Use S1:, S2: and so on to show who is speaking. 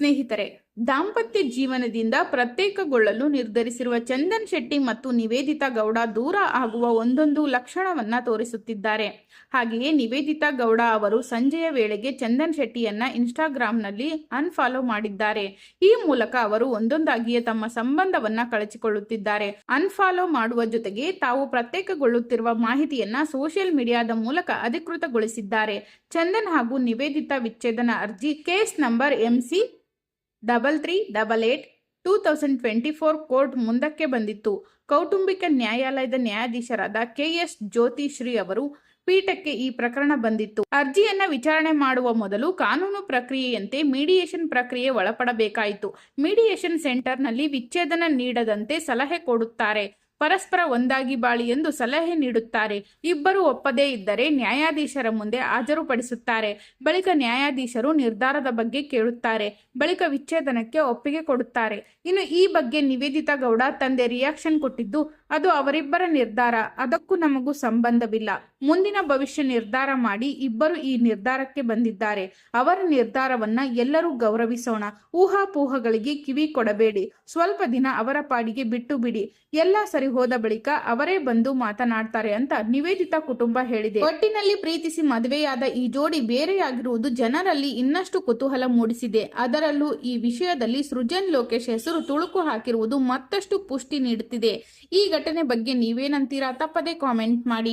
S1: ಸ್ನೇಹಿತರೆ, ದಾಂಪತ್ಯ ಜೀವನದಿಂದ ಪ್ರತ್ಯೇಕಗೊಳ್ಳಲು ನಿರ್ಧರಿಸಿರುವ ಚಂದನ್ ಶೆಟ್ಟಿ ಮತ್ತು ನಿವೇದಿತಾ ಗೌಡ ದೂರ ಆಗುವ ಒಂದೊಂದು ಲಕ್ಷಣವನ್ನ ತೋರಿಸುತ್ತಿದ್ದಾರೆ. ಹಾಗೆಯೇ ನಿವೇದಿತಾ ಗೌಡ ಅವರು ಸಂಜೆಯ ವೇಳೆಗೆ ಚಂದನ್ ಶೆಟ್ಟಿಯನ್ನ ಇನ್ಸ್ಟಾಗ್ರಾಂನಲ್ಲಿ ಅನ್ಫಾಲೋ ಮಾಡಿದ್ದಾರೆ. ಈ ಮೂಲಕ ಅವರು ಒಂದೊಂದಾಗಿಯೇ ತಮ್ಮ ಸಂಬಂಧವನ್ನ ಕಳಚಿಕೊಳ್ಳುತ್ತಿದ್ದಾರೆ. ಅನ್ಫಾಲೋ ಮಾಡುವ ಜೊತೆಗೆ ತಾವು ಪ್ರತ್ಯೇಕಗೊಳ್ಳುತ್ತಿರುವ ಮಾಹಿತಿಯನ್ನ ಸೋಷಿಯಲ್ ಮೀಡಿಯಾದ ಮೂಲಕ ಅಧಿಕೃತಗೊಳಿಸಿದ್ದಾರೆ. ಚಂದನ್ ಹಾಗೂ ನಿವೇದಿತಾ ವಿಚ್ಛೇದನ ಅರ್ಜಿ case number MC double three double eight two thousand twenty four court ಮುಂದಕ್ಕೆ ಬಂದಿತ್ತು. ಕೌಟುಂಬಿಕ ನ್ಯಾಯಾಲಯದ ನ್ಯಾಯಾಧೀಶರಾದ ಕೆಎಸ್ ಜ್ಯೋತಿಶ್ರೀ ಅವರು ಪೀಠಕ್ಕೆ ಈ ಪ್ರಕರಣ ಬಂದಿತ್ತು. ಅರ್ಜಿಯನ್ನ ವಿಚಾರಣೆ ಮಾಡುವ ಮೊದಲು ಕಾನೂನು ಪ್ರಕ್ರಿಯೆಯಂತೆ ಮೀಡಿಯೇಷನ್ ಪ್ರಕ್ರಿಯೆ ಒಳಪಡಬೇಕಾಯಿತು. ಮೀಡಿಯೇಷನ್ ಸೆಂಟರ್ನಲ್ಲಿ ವಿಚ್ಛೇದನ ನೀಡದಂತೆ ಸಲಹೆ ಕೊಡುತ್ತಾರೆ. ಪರಸ್ಪರ ಒಂದಾಗಿ ಬಾಳಿ ಎಂದು ಸಲಹೆ ನೀಡುತ್ತಾರೆ. ಇಬ್ಬರು ಒಪ್ಪದೇ ಇದ್ದರೆ ನ್ಯಾಯಾಧೀಶರ ಮುಂದೆ ಹಾಜರುಪಡಿಸುತ್ತಾರೆ. ಬಳಿಕ ನ್ಯಾಯಾಧೀಶರು ನಿರ್ಧಾರದ ಬಗ್ಗೆ ಕೇಳುತ್ತಾರೆ. ಬಳಿಕ ವಿಚ್ಛೇದನಕ್ಕೆ ಒಪ್ಪಿಗೆ ಕೊಡುತ್ತಾರೆ. ಇನ್ನು ಈ ಬಗ್ಗೆ ನಿವೇದಿತಾ ಗೌಡ ತಂದೆ ರಿಯಾಕ್ಷನ್ ಕೊಟ್ಟಿದ್ದು, ಅದು ಅವರಿಬ್ಬರ ನಿರ್ಧಾರ. ಅದಕ್ಕೂ ನಮಗೂ ಸಂಬಂಧವಿಲ್ಲ. ಮುಂದಿನ ಭವಿಷ್ಯ ನಿರ್ಧಾರ ಮಾಡಿ ಇಬ್ಬರು ಈ ನಿರ್ಧಾರಕ್ಕೆ ಬಂದಿದ್ದಾರೆ. ಅವರ ನಿರ್ಧಾರವನ್ನ ಎಲ್ಲರೂ ಗೌರವಿಸೋಣ. ಊಹಾಪೋಹಗಳಿಗೆ ಕಿವಿ ಕೊಡಬೇಡಿ. ಸ್ವಲ್ಪ ದಿನ ಅವರ ಪಾಡಿಗೆ ಬಿಟ್ಟು ಬಿಡಿ. ಎಲ್ಲ ಸರಿ ಹೋದ ಬಳಿಕ ಅವರೇ ಬಂದು ಮಾತನಾಡ್ತಾರೆ ಅಂತ ನಿವೇದಿತಾ ಕುಟುಂಬ ಹೇಳಿದೆ. ಒಟ್ಟಿನಲ್ಲಿ ಪ್ರೀತಿಸಿ ಮದುವೆಯಾದ ಈ ಜೋಡಿ ಬೇರೆಯಾಗಿರುವುದು ಜನರಲ್ಲಿ ಇನ್ನಷ್ಟು ಕುತೂಹಲ ಮೂಡಿಸಿದೆ. ಅದರಲ್ಲೂ ಈ ವಿಷಯದಲ್ಲಿ ಸೃಜನ್ ಲೋಕೇಶ್ ಹೆಸರು ತುಳುಕು ಹಾಕಿರುವುದು ಮತ್ತಷ್ಟು ಪುಷ್ಟಿ ನೀಡುತ್ತಿದೆ. ಈ ಘಟನೆ ಬಗ್ಗೆ ನೀವೇನಂತೀರಾ? ತಪ್ಪದೇ ಕಾಮೆಂಟ್ ಮಾಡಿ.